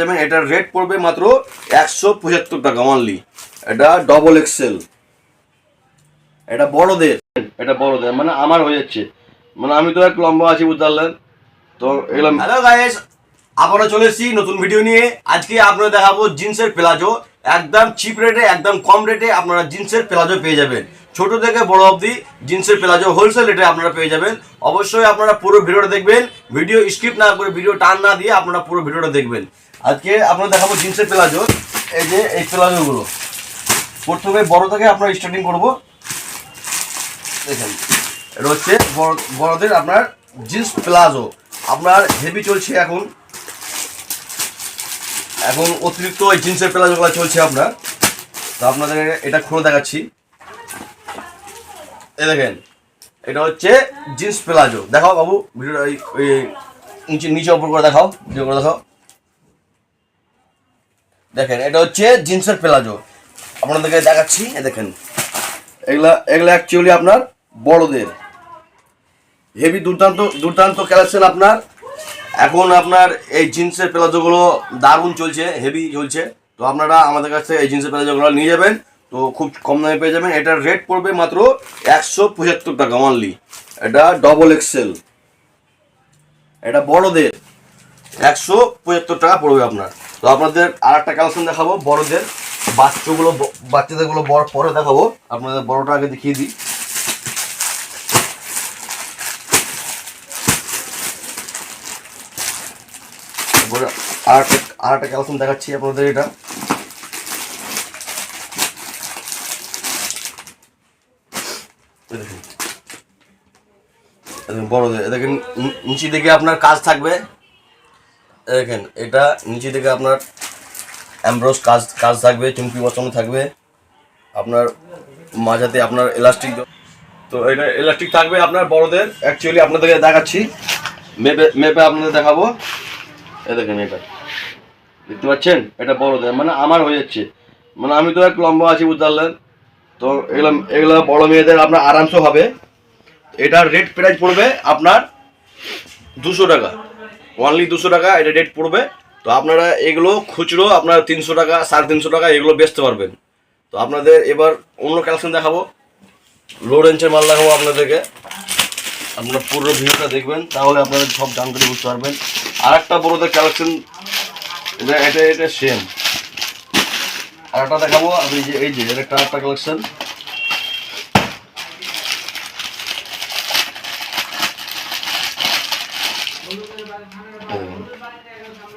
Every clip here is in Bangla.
যাবেন এটার রেট পড়বে মাত্র একশো পঁচাত্তর টাকা অনলি এটা ডবল এক্সেল এটা বড়দের। এটা বড়দের মানে আমার হয়ে যাচ্ছে। মানে আমি তো এক লম্বা আছি বুঝতে পারলেন তো এগুলো হ্যালো গাইস আবারও চলে এসেছি নতুন ভিডিও নিয়ে। আজকে আপনারা দেখাবো জিন্সের প্লাজো। একদম চিপ রেটে একদম কম রেটে আপনারা জিন্সের প্লাজো পেয়ে যাবেন। ছোট থেকে বড় অবধি জিন্সের প্লাজো হোলসেল রেটে আপনারা পেয়ে যাবেন। অবশ্যই আপনারা পুরো ভিডিওটা দেখবেন। ভিডিও স্কিপ না করে ভিডিও টান না দিয়ে আপনারা পুরো ভিডিওটা দেখবেন। আজকে আপনারা দেখাবো জিন্সের প্লাজো। এই যে এই প্লাজোগুলো। প্রথমে বড় থেকে আপনারা স্টার্টিং করব। দেখেন, এটা হচ্ছে বড়- বড়দের আপনার জিন্স প্লাজো। আপনার হেভি চলছে এখন। এখন অতিরিক্ত ওই জিন্সের প্লাজোগুলো চলছে আপনার। তো আপনাদের এটা খুলে দেখাচ্ছি। এই দেখেন, এটা হচ্ছে জিন্স প্লাজো। দেখাও বাবু, ভিডিওটা ওই নিচে নিচে ওপর করে দেখাও ভিডিও করে দেখাও। দেখেন, এটা হচ্ছে জিন্সের প্লাজো। আপনাদেরকে দেখাচ্ছি দেখেন। এগুলা এগুলা অ্যাকচুয়ালি আপনার বড়দের। হেভি দুর্দান্ত দুর্দান্ত কালেকশন আপনার। এখন আপনার এই জিন্সের প্লাজোগুলো দারুণ চলছে হেভি চলছে। তো আপনারা আমাদের কাছ এই জিন্সের প্লাজোগুলো নিয়ে যাবেন। তো খুব কম দামে পেয়ে যাবেন। এটার রেট পড়বে মাত্র একশো পঁচাত্তর টাকা অনলি এটা ডবল এক্সেল এটা বড়দের। একশো পঁচাত্তর টাকা পড়বে আপনার। তো আপনাদের আর একটা কালেকশন দেখাবো, বড়দের। বাচ্চাগুলো, বাচ্চাদেরগুলো বড়, পরে দেখাবো। আপনাদের বড়টা আগে দেখিয়ে দিই। আর একটা কালেকশন দেখাচ্ছি আপনাদের এটা। এই দেখুন এ নিচে দিকে আপনার কাজ থাকবে। দেখেন, এটা নিচে দিকে আপনার অ্যামব্রোস কাজ কাজ থাকবে, চুমকি বসানো থাকবে। আপনার মাঝাতে আপনার এলাস্টিক তো এটা এলাস্টিক থাকবে আপনার বড়দের। অ্যাকচুয়ালি আপনাদেরকে দেখাচ্ছি। মেপে মেপে আপনাদের দেখাবো। এই দেখেন এটা। দেখতে পাচ্ছেন? এটা বড়দের মানে আমার হয়ে যাচ্ছে। মানে আমি তো এক লম্বা আছি বুঝতে পারলেন। তো এগুলো এগুলো বড় মেয়েদের আপনার আরামসে হবে। এটার রেট প্রাইস পড়বে আপনার দুশো টাকা। অনলি দুশো টাকা এটা রেট পড়বে। তো আপনারা এগুলো খুচরো আপনার তিনশো টাকা, সাড়ে তিনশো টাকা এগুলো বেচতে পারবেন। তো আপনাদের এবার অন্য কালেকশন দেখাবো। লো রেঞ্জের মাল দেখাবো আপনাদেরকে। আপনারা পুরো ভিডিওটা দেখবেন, তাহলে আপনাদের সব জানকারি বুঝতে পারবেন। আর একটা বড়দের কালেকশন এটা এটা এটা সেম আর একটা দেখাবো আপনি যে, এই যে এটা একটা কালেকশন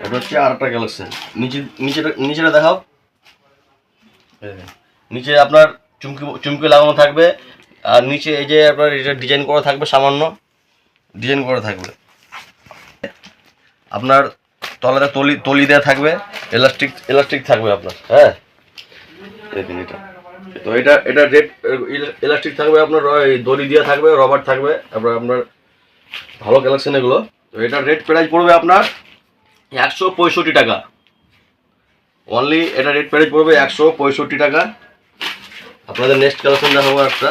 এটা হচ্ছে আর একটা কালেকশন নিচে নিচেটা নিচেটা দেখাও। নিচে আপনার চুমকি চুমকি লাগানো থাকবে, আর নিচে এই যে আপনার এটা ডিজাইন করা থাকবে সামান্য ডিজাইন করা থাকবে। আপনার তলাতে তলি তলি দেওয়া থাকবে এলাস্টিক এলাস্টিক থাকবে আপনার হ্যাঁ? এটা। তো এটা এটা রেড এলাস্টিক থাকবে আপনার দড়ি দেওয়া থাকবে রবার থাকবে, তারপর আপনার ভালো কালেকশন এগুলো। তো এটার রেট প্রাইস পড়বে আপনার একশো পঁয়ষট্টি টাকা। অনলি এটা রেট প্রাইস পড়বে একশো পঁয়ষট্টি টাকা। আপনাদের নেক্সট কালেকশন দেখাবো একটা।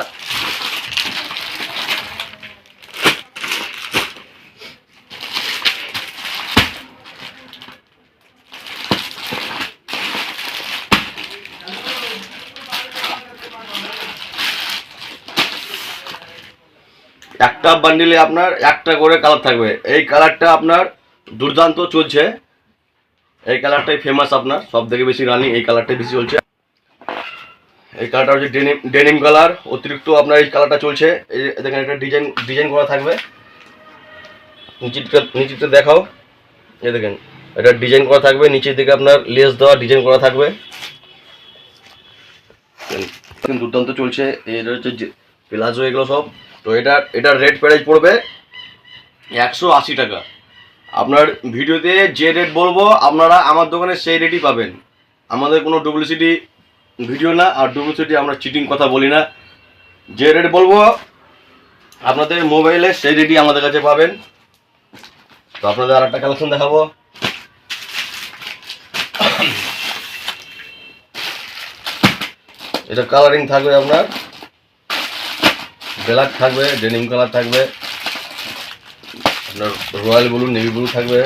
একটা বান্ডিলে আপনার একটা করে কালার থাকবে। এই কালারটা আপনার দুর্দান্ত চলছে। এই কালারটাই ফেমাস আপনার সব থেকে বেশি রানিং এই কালারটাই বেশি চলছে। এই কালারটা হচ্ছে ডেনিম ডেনিম কালার অতিরিক্ত আপনার এই কালারটা চলছে। যে দেখেন এটা ডিজাইন ডিজাইন করা থাকবে। নিচেরটা নিচেরটা দেখাও। এই দেখেন এটা ডিজাইন করা থাকবে, নিচের দিকে আপনার লেস দেওয়া ডিজাইন করা থাকবে। দুর্দান্ত চলছে। এটা হচ্ছে প্লাজো এগুলো সব। তো এটা এটার রেট প্রাইস পড়বে একশো আশি টাকা। আপনার ভিডিওতে যে রেট বলব, আপনারা আমার দোকানে সেই রেটই পাবেন। আমাদের কোনো ডুপ্লিসিটি ভিডিও না, আর ডুপ্লিসিটি আমরা চিটিং কথা বলি না। যে রেট বলব, আপনাদের মোবাইলে সেই রেটই আমাদের কাছে পাবেন। তো আপনাদের আর একটা কালেকশন দেখাবো। এটা কালারিং থাকবে আপনার। ব্ল্যাক থাকবে ডেনিম কালার থাকবে। আপনার রয়্যাল বলুন, নেভি ব্লু থাকবে।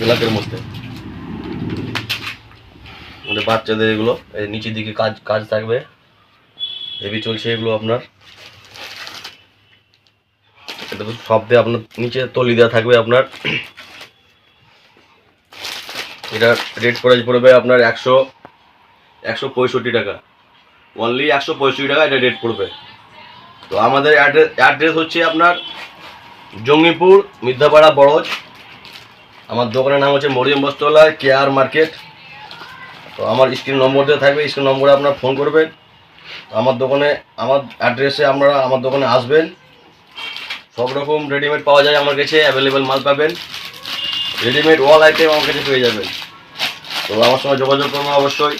ব্ল্যাকের মধ্যে। আমাদের বাচ্চাদের এগুলো, এই নিচের দিকে কাজ কাজ থাকবে। হেভি চলছে এগুলো আপনার। এটা দিয়ে আপনার নিচে তলি দেওয়া থাকবে আপনার। এটা রেট প্রাইস পড়বে আপনার একশো একশো পঁয়ষট্টি টাকা। অনলি একশো পঁয়ষট্টি টাকা এটা রেট পড়বে। তো আমাদের অ্যাড্রেস হচ্ছে আপনার জঙ্গিপুর মিদ্যাপাড়া বড়জ। আমার দোকানের নাম হচ্ছে মরিয়ম বস্তলা কেয়ার মার্কেট তো আমার স্ক্রিন নম্বর দেওয়া থাকবে স্ক্রিন নম্বরে আপনার ফোন করবেন। আমার দোকানে, আমার অ্যাড্রেসে আপনারা আমার দোকানে আসবেন। সব রকম রেডিমেড পাওয়া যায় আমার কাছে অ্যাভেলেবেল মাল পাবেন। রেডিমেড ওয়াল আইটেম আমার কাছে পেয়ে যাবেন। তো আমার সঙ্গে যোগাযোগ করবেন অবশ্যই।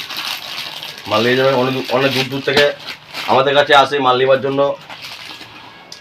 মাল নিয়ে যাবেন, অনেক অনেক দূর দূর থেকে আমাদের কাছে আসে মাল নেওয়ার জন্য।